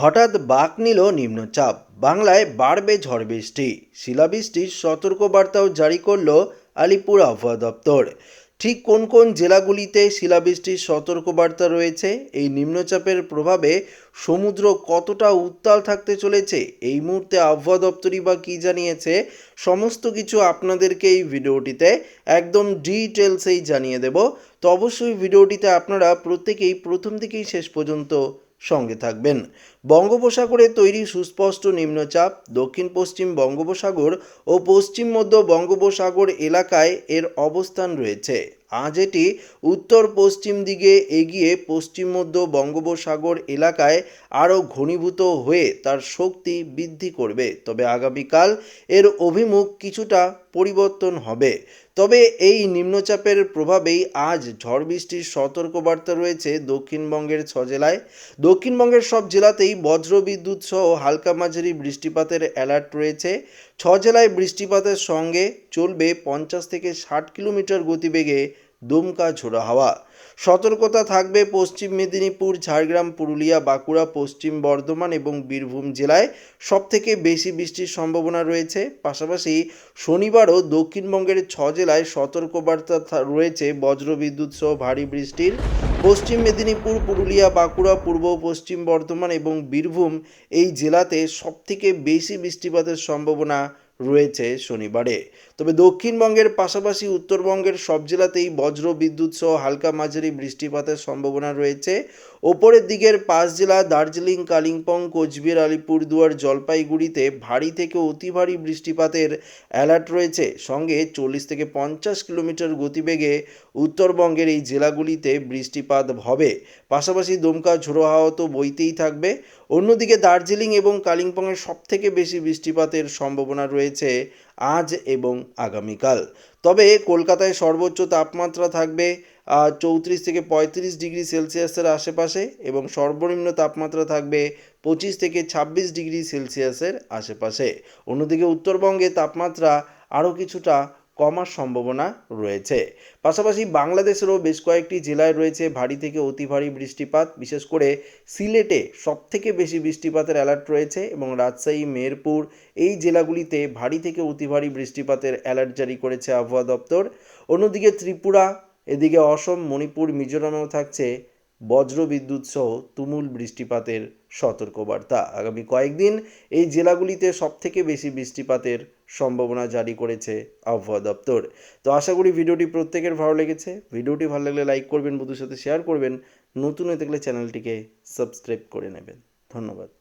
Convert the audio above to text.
হঠাৎ বাঁক নিল নিম্নচাপ। বাংলায় বাড়বে ঝড় বৃষ্টি। শিলাবৃষ্টির সতর্কবার্তাও জারি করল আলিপুর আবহাওয়া দপ্তর। ঠিক কোন কোন জেলাগুলিতে শিলাবৃষ্টির সতর্কবার্তা রয়েছে? এই নিম্নচাপের প্রভাবে সমুদ্র কতটা উত্তাল থাকতে চলেছে? এই মুহূর্তে আবহাওয়া দপ্তরই বা কী জানিয়েছে? সমস্ত কিছু আপনাদেরকে এই ভিডিওটিতে একদম ডিটেলসেই জানিয়ে দেব। তো অবশ্যই ভিডিওটিতে আপনারা প্রত্যেকেই প্রথম থেকেই শেষ পর্যন্ত সঙ্গে থাকবেন। বঙ্গোপসাগরে তৈরি সুস্পষ্ট নিম্নচাপ দক্ষিণ পশ্চিম বঙ্গোপসাগর ও পশ্চিম মধ্য বঙ্গোপসাগর এলাকায় এর অবস্থান রয়েছে। আজ এটি উত্তর পশ্চিম দিকে এগিয়ে পশ্চিম মধ্য বঙ্গোপসাগর এলাকায় আরও ঘনীভূত হয়ে তার শক্তি বৃদ্ধি করবে। তবে আগামীকাল এর অভিমুখ কিছুটা পরিবর্তন হবে। তবে এই নিম্নচাপের প্রভাবেই আজ ঝড় বৃষ্টির সতর্কবার্তা রয়েছে দক্ষিণবঙ্গের ছ জেলায়। দক্ষিণবঙ্গের সব জেলাতেই বজ্রবিদ্যুৎ সহ হালকা মাঝারি বৃষ্টিপাতের অ্যালার্ট রয়েছে। ছ জেলায় বৃষ্টিপাতের সঙ্গে চলবে পঞ্চাশ থেকে ষাট কিলোমিটার গতিবেগে দমকা ঝোড়ো হাওয়া। সতর্কতা থাকবে পশ্চিম মেদিনীপুর, ঝাড়গ্রাম, পুরুলিয়া, বাঁকুড়া, পশ্চিম বর্ধমান এবং বীরভূম জেলায়। সবথেকে বেশি বৃষ্টির সম্ভাবনা রয়েছে। পাশাপাশি শনিবারও দক্ষিণবঙ্গের ছ জেলায় সতর্কবার্তা রয়েছে বজ্রবিদ্যুৎ সহ ভারী বৃষ্টির। পশ্চিম মেদিনীপুর, পুরুলিয়া, বাঁকুড়া, পূর্ব পশ্চিম বর্ধমান এবং বীরভূম এই জেলাতে সবথেকে বেশি বৃষ্টিপাতের সম্ভাবনা রয়েছে শনিবারে। তবে দক্ষিণবঙ্গের পাশাপাশি উত্তরবঙ্গের সব জেলাতেই বজ্র বিদ্যুৎ সহ হালকা মাঝারি বৃষ্টিপাতের সম্ভাবনা রয়েছে। ওপরের দিকের পাঁচ জেলা দার্জিলিং, কালিম্পং, কোচবিহার, আলিপুরদুয়ার, জলপাইগুড়িতে ভারী থেকে অতি ভারী বৃষ্টিপাতের অ্যালার্ট রয়েছে। সঙ্গে চল্লিশ থেকে পঞ্চাশ কিলোমিটার গতিবেগে উত্তরবঙ্গের এই জেলাগুলিতে বৃষ্টিপাত হবে। পাশাপাশি দমকা ঝোড়ো হাওয়া তো বইতেই থাকবে। অন্যদিকে দার্জিলিং এবং কালিম্পংয়ের সবথেকে বেশি বৃষ্টিপাতের সম্ভাবনা রয়েছে। আজ এবং আগামীকাল। তবে কলকাতায় সর্বোচ্চ তাপমাত্রা থাকবে চৌত্রিশ থেকে পঁয়ত্রিশ ডিগ্রি সেলসিয়াসের আশেপাশে এবং সর্বনিম্ন তাপমাত্রা থাকবে পঁচিশ থেকে ছাব্বিশ ডিগ্রি সেলসিয়াসের আশেপাশে। অন্যদিকে উত্তরবঙ্গে তাপমাত্রা আরও কিছুটা কমার সম্ভাবনা রয়েছে। পাশাপাশি বাংলাদেশেরও বেশ কয়েকটি জেলায় রয়েছে ভারী থেকে অতি ভারী বৃষ্টিপাত। বিশেষ করে সিলেটে সবথেকে বেশি বৃষ্টিপাতের অ্যালার্ট রয়েছে এবং রাজশাহী, মেহেরপুর এই জেলাগুলিতে ভারী থেকে অতি ভারী বৃষ্টিপাতের অ্যালার্ট জারি করেছে আবহাওয়া দপ্তর। অন্যদিকে ত্রিপুরা, এদিকে অসম, মণিপুর, মিজোরামেও থাকছে বজ্রবিদ্যুৎ সহ তুমুল বৃষ্টিপাতের সতর্কবার্তা। আগামী কয়েকদিন এই জেলাগুলিতে সবথেকে বেশি বৃষ্টিপাতের সম্ভাবনা জারি করেছে আবহাওয়া দপ্তর। তো আশা করি ভিডিওটি প্রত্যেকের ভালো লেগেছে। ভিডিওটি ভালো লাগলে লাইক করবেন বন্ধুর সাথে শেয়ার করবেন। নতুন হয়ে থাকলে চ্যানেলটিকে সাবস্ক্রাইব করে নেবেন। ধন্যবাদ।